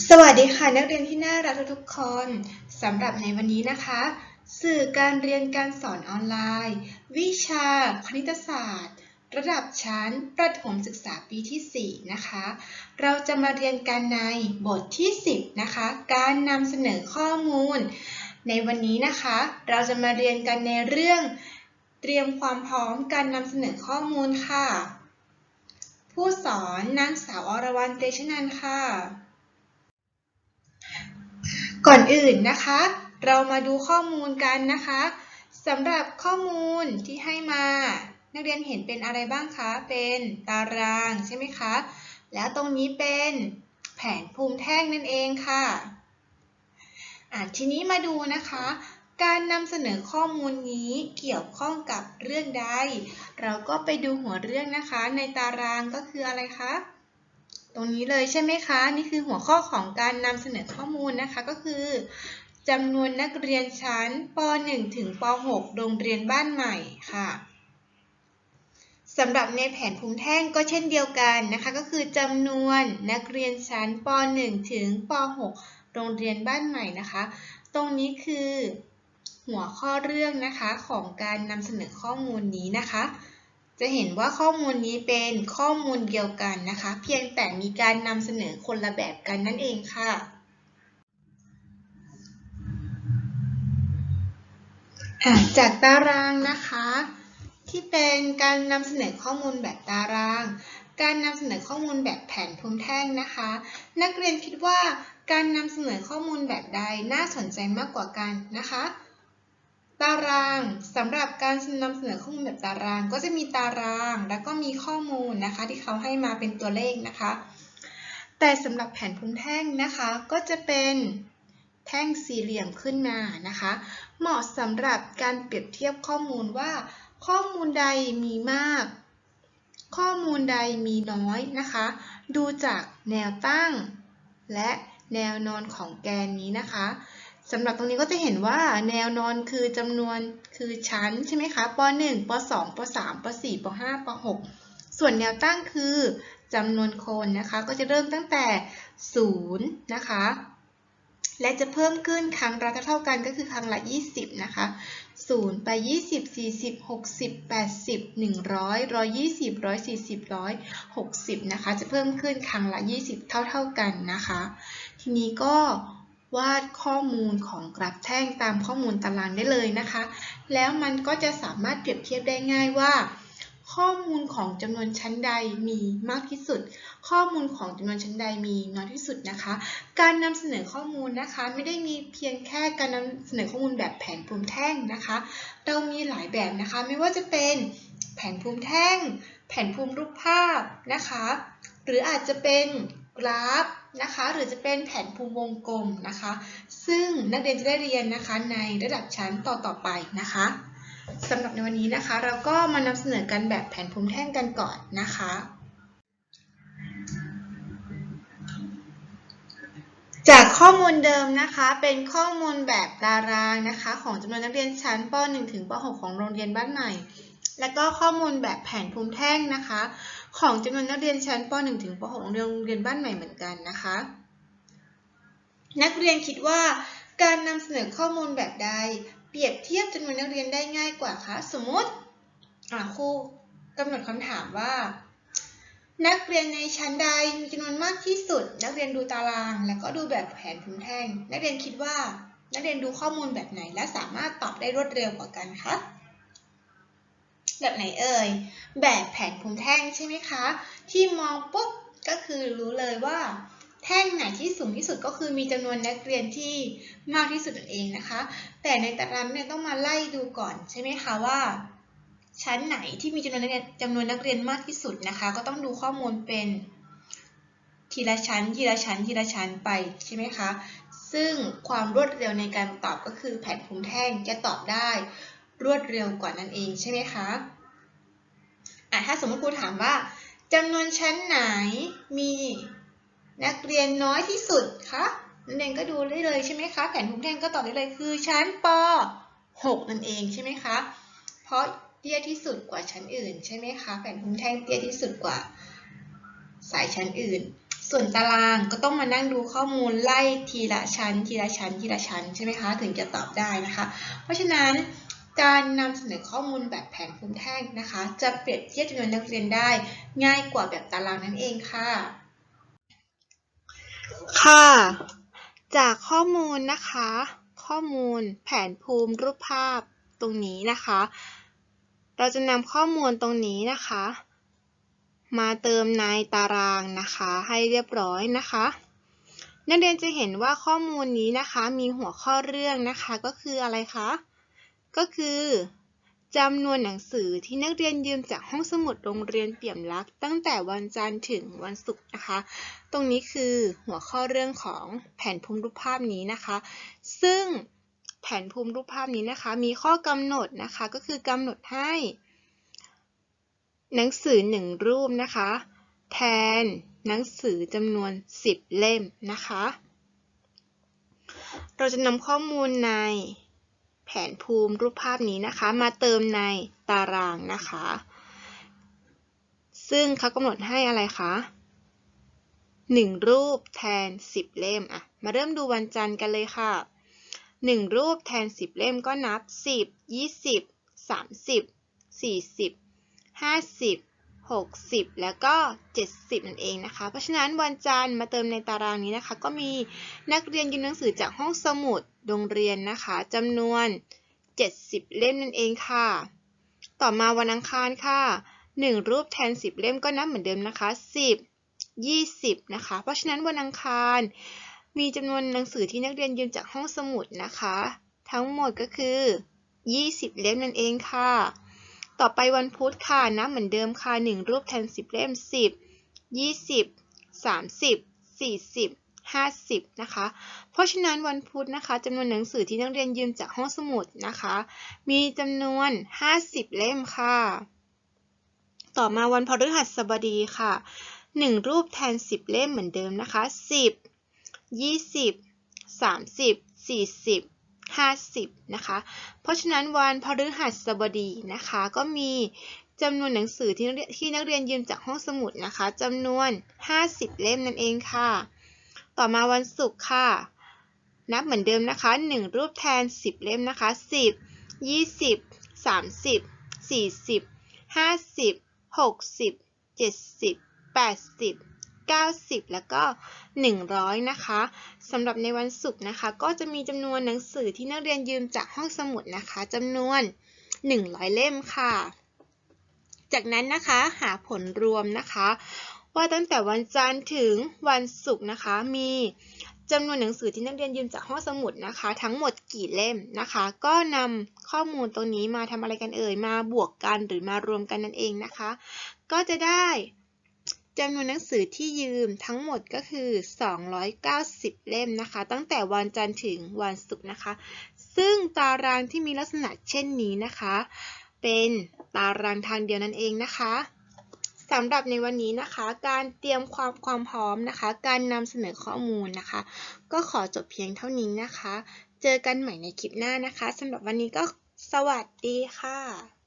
สวัสดีค่ะนักเรียนที่น่ารักทุกๆคนสำหรับในวันนี้นะคะ สื่อการเรียนการสอนออนไลน์ วิชาคณิตศาสตร์ ระดับชั้นประถมศึกษาปีที่ 4 นะคะ เราจะมาเรียนกันในบทที่ 10 นะคะ การนำเสนอข้อมูล ในวันนี้นะคะ เราจะมาเรียนกันในเรื่อง เตรียมความพร้อมการนำเสนอข้อมูลค่ะ ผู้สอนนางสาวอรวรรณเตชนันค่ะ ก่อนอื่นนะคะ เรามาดูข้อมูลกันนะคะสำหรับข้อมูลที่ให้มา นักเรียนเห็นเป็นอะไรบ้างคะ เป็นตารางใช่ไหมคะ แล้วตรงนี้เป็นแผนภูมิแท่งนั่นเองค่ะอะทีนี้มาดูนะคะ การนำเสนอข้อมูลนี้เกี่ยวข้องกับเรื่องใด เราก็ไปดูหัวเรื่องนะคะ ในตารางก็คืออะไรคะ ตรงนี้เลยใช่ไหมคะ นี่คือหัวข้อของการนำเสนอข้อมูลนะคะก็คือจำนวนนักเรียนชั้นป .1 ถึงป .6 โรงเรียนบ้านใหม่ค่ะสำหรับในแผนภูมิแท่งก็เช่นเดียวกันนะคะ ก็คือจำนวนนักเรียนชั้นป .1 ถึงป .6 โรงเรียนบ้านใหม่นะคะ ตรงนี้คือหัวข้อเรื่องนะคะของการนำเสนอข้อมูลนี้นะคะ จะเห็นว่าข้อมูลนี้เป็นข้อมูลเดียวกันนะคะ เพียงแต่มีการนำเสนอคนละแบบกันนั่นเองค่ะจากตารางนะคะ ที่เป็นการนำเสนอข้อมูลแบบตาราง การนำเสนอข้อมูลแบบแผนภูมิแท่งนะคะ นักเรียนคิดว่าการนำเสนอข้อมูลแบบใดน่าสนใจมากกว่ากันนะคะ ตารางสำหรับการนำเสนอข้อมูลแบบตาราง ก็จะมีตาราง แล้วก็มีข้อมูลนะคะ ที่เขาให้มาเป็นตัวเลขนะคะ แต่สำหรับแผนภูมิแท่งนะคะ ก็จะเป็นแท่งสี่เหลี่ยมขึ้นมานะคะ เหมาะสำหรับการเปรียบเทียบข้อมูลว่า ข้อมูลใดมีมาก ข้อมูลใดมีน้อยนะคะ ดูจากแนวตั้ง และแนวนอนของแกนนี้นะคะ สำหรับตรงนี้ก็จะเห็นว่าแนวนอนคือจำนวนคือชั้นใช่ไหมคะป .1 ป .2 ป .3 ป .4 ป .5 ป .6 ส่วนแนวตั้งคือจำนวนคนนะคะ ก็จะเริ่มตั้งแต่ 0 นะคะ และจะเพิ่มขึ้นครั้งละเท่ากันก็คือครั้งละ 20 นะคะ 0 ไป 20 40 60 80 100 120 140 160 นะคะ จะเพิ่มขึ้นครั้งละ 20 เท่าเท่ากันนะคะ ทีนี้ก็ วาดข้อมูลของกราฟแท่งตามข้อมูลตารางได้เลยนะคะ แล้วมันก็จะสามารถเปรียบเทียบได้ง่ายว่า ข้อมูลของจำนวนชั้นใดมีมากที่สุด ข้อมูลของจำนวนชั้นใดมีน้อยที่สุดนะคะ การนำเสนอข้อมูลนะคะ ไม่ได้มีเพียงแค่การนำเสนอข้อมูลแบบแผนภูมิแท่งนะคะ เรามีหลายแบบนะคะ ไม่ว่าจะเป็นแผนภูมิแท่ง แผนภูมิรูปภาพนะคะ หรืออาจจะเป็น กราฟนะคะ หรือจะเป็นแผนภูมิวงกลมนะคะ ซึ่งนักเรียนจะได้เรียนนะคะในระดับชั้นต่อๆไปนะคะสำหรับในวันนี้นะคะ เราก็มานำเสนอกันแบบแผนภูมิแท่งกันก่อนนะคะ จากข้อมูลเดิมนะคะเป็นข้อมูลแบบตารางนะคะ ของจำนวนนักเรียนชั้นป .1 ถึงป .6 ของโรงเรียนบ้านใหม่ และก็ข้อมูลแบบแผนภูมิแท่งนะคะ ของจำนวนนักเรียนชั้นป .1 ถึงป .6 โรงเรียนบ้านใหม่เหมือนกันนะคะ นักเรียนคิดว่าการนำเสนอข้อมูลแบบใด เปรียบเทียบจำนวนนักเรียนได้ง่ายกว่าคะสมมติครูกำหนดคำถามว่า นักเรียนในชั้นใดมีจำนวนมากที่สุด นักเรียนดูตาราง แล้วก็ดูแบบแผนภูมิแท่ง นักเรียนคิดว่า นักเรียนดูข้อมูลแบบไหน และสามารถตอบได้รวดเร็วกว่ากันคะ แบบไหนเอ่ย แบบแผนภูมิแท่งใช่ไหมคะ ที่มองปุ๊บก็คือรู้เลยว่า แท่งไหนที่สูงที่สุดก็คือมีจำนวนนักเรียนที่มากที่สุดนั่นเองนะคะ แต่ในตารางเนี่ยต้องมาไล่ดูก่อนใช่ไหมคะว่า ชั้นไหนที่มีจำนวนนักเรียนจำนวนนักเรียนมากที่สุดนะคะ ก็ต้องดูข้อมูลเป็นทีละชั้น ทีละชั้น ทีละชั้นไปใช่ไหมคะ ซึ่งความรวดเร็วในการตอบก็คือแผนภูมิแท่งจะตอบได้ รวดเร็วกว่านั่นเองใช่ไหมคะอะถ้าสมมติครูถามว่าจำนวนชั้นไหนมีนักเรียนน้อยที่สุดคะนักเรียนก็ดูได้เลยใช่ไหมคะแผนภูมิแท่งก็ตอบได้เลยคือชั้นป .6 นั่นเองใช่ไหมคะเพราะเตี้ยที่สุดกว่าชั้นอื่นใช่ไหมคะแผนภูมิแท่งเตี้ยที่สุดกว่า สายชั้นอื่น ส่วนตารางก็ต้องมานั่งดูข้อมูลไล่ทีละชั้น ทีละชั้น ทีละชั้นใช่ไหมคะ ถึงจะตอบได้นะคะ เพราะฉะนั้น การนำเสนอข้อมูลแบบแผนภูมิแท่งนะคะ จะเปรียบเทียบจำนวนนักเรียนได้ ง่ายกว่าแบบตารางนั่นเองค่ะ ค่ะ จากข้อมูลนะคะ ข้อมูลแผนภูมิรูปภาพตรงนี้นะคะ เราจะนำข้อมูลตรงนี้นะคะ มาเติมในตารางนะคะ ให้เรียบร้อยนะคะนักเรียนจะเห็นว่าข้อมูลนี้นะคะ มีหัวข้อเรื่องนะคะก็คืออะไรคะ ก็คือจำนวนหนังสือที่นักเรียนยืมจากห้องสมุดโรงเรียนเปี่ยมรัก ตั้งแต่วันจันทร์ถึงวันศุกร์นะคะ ตรงนี้คือหัวข้อเรื่องของแผนภูมิรูปภาพนี้นะคะ ซึ่งแผนภูมิรูปภาพนี้นะคะ มีข้อกำหนดนะคะก็คือกำหนดให้ หนังสือหนึ่งรูปนะคะ แทนหนังสือจำนวน 10 เล่มนะคะ เราจะนำข้อมูลใน แผนภูมิรูปภาพนี้นะคะ มาเติมในตารางนะคะ ซึ่งเขากำหนดให้อะไรคะหนึ่งรูปแทน 10 เล่มอะมาเริ่มดูวันจันทร์กันเลยค่ะหนึ่งรูปแทน 10 เล่มก็นับ 10 20 30 40 50 60 แล้วก็ 70 นั่นเองนะคะ เพราะฉะนั้นวันจันทร์มาเติมในตารางนี้นะคะ ก็มีนักเรียนยืมหนังสือจากห้องสมุดโรงเรียนนะคะจำนวน 70 เล่มนั่นเองค่ะ ต่อมาวันอังคารค่ะ 1 รูปแทน 10 เล่มก็นับเหมือนเดิมนะคะ 10 20 นะคะ เพราะฉะนั้นวันอังคาร มีจำนวนหนังสือที่นักเรียนยืมจากห้องสมุดนะคะ ทั้งหมดก็คือ 20 เล่มนั่นเองค่ะ ต่อไปวันพุธค่ะนะเหมือนเดิมค่ะ1รูปแทน 10 เล่ม 10 20 30 40 50นะคะ เพราะฉะนั้นวันพุธนะคะจำนวนหนังสือที่นักเรียนยืมจากห้องสมุดนะคะ มีจำนวน 50 เล่มค่ะ ต่อมาวันพฤหัสบดีค่ะ 1 รูปแทน 10 เล่มเหมือนเดิมนะคะ 10 20 30 40 50 นะคะ เพราะฉะนั้นวันพฤหัสบดีนะคะ ก็มีจำนวนหนังสือที่นักเรียนที่นักเรียนยืมจากห้องสมุดนะคะจำนวน 50 เล่มนั่นเองค่ะ ต่อมาวันศุกร์ค่ะ นับเหมือนเดิมนะคะ 1 รูปแทน 10 เล่มนะคะ 10 20 30 40 50 60 70 80 90 แล้วก็ 100 นะคะสำหรับในวันศุกร์นะคะ ก็จะมีจำนวนหนังสือที่นักเรียนยืมจากห้องสมุดนะคะจำนวน 100 เล่มค่ะ จากนั้นนะคะหาผลรวมนะคะ ว่าตั้งแต่วันจันทร์ถึงวันศุกร์นะคะ มีจำนวนหนังสือที่นักเรียนยืมจากห้องสมุดนะคะ ทั้งหมดกี่เล่มนะคะ ก็นำข้อมูลตรงนี้มาทำอะไรกันเอ่ยมาบวกกันหรือมารวมกันนั่นเองนะคะ ก็จะได้ จำนวนหนังสือที่ยืมทั้งหมดก็คือ 290 เล่มนะคะ ตั้งแต่วันจันทร์ถึงวันศุกร์นะคะ ซึ่งตารางที่มีลักษณะเช่นนี้นะคะ เป็นตารางทางเดียวนั่นเองนะคะสำหรับในวันนี้นะคะ การเตรียมความความพร้อมนะคะ การนำเสนอข้อมูลนะคะ ก็ขอจบเพียงเท่านี้นะคะ เจอกันใหม่ในคลิปหน้านะคะสำหรับวันนี้ก็สวัสดีค่ะ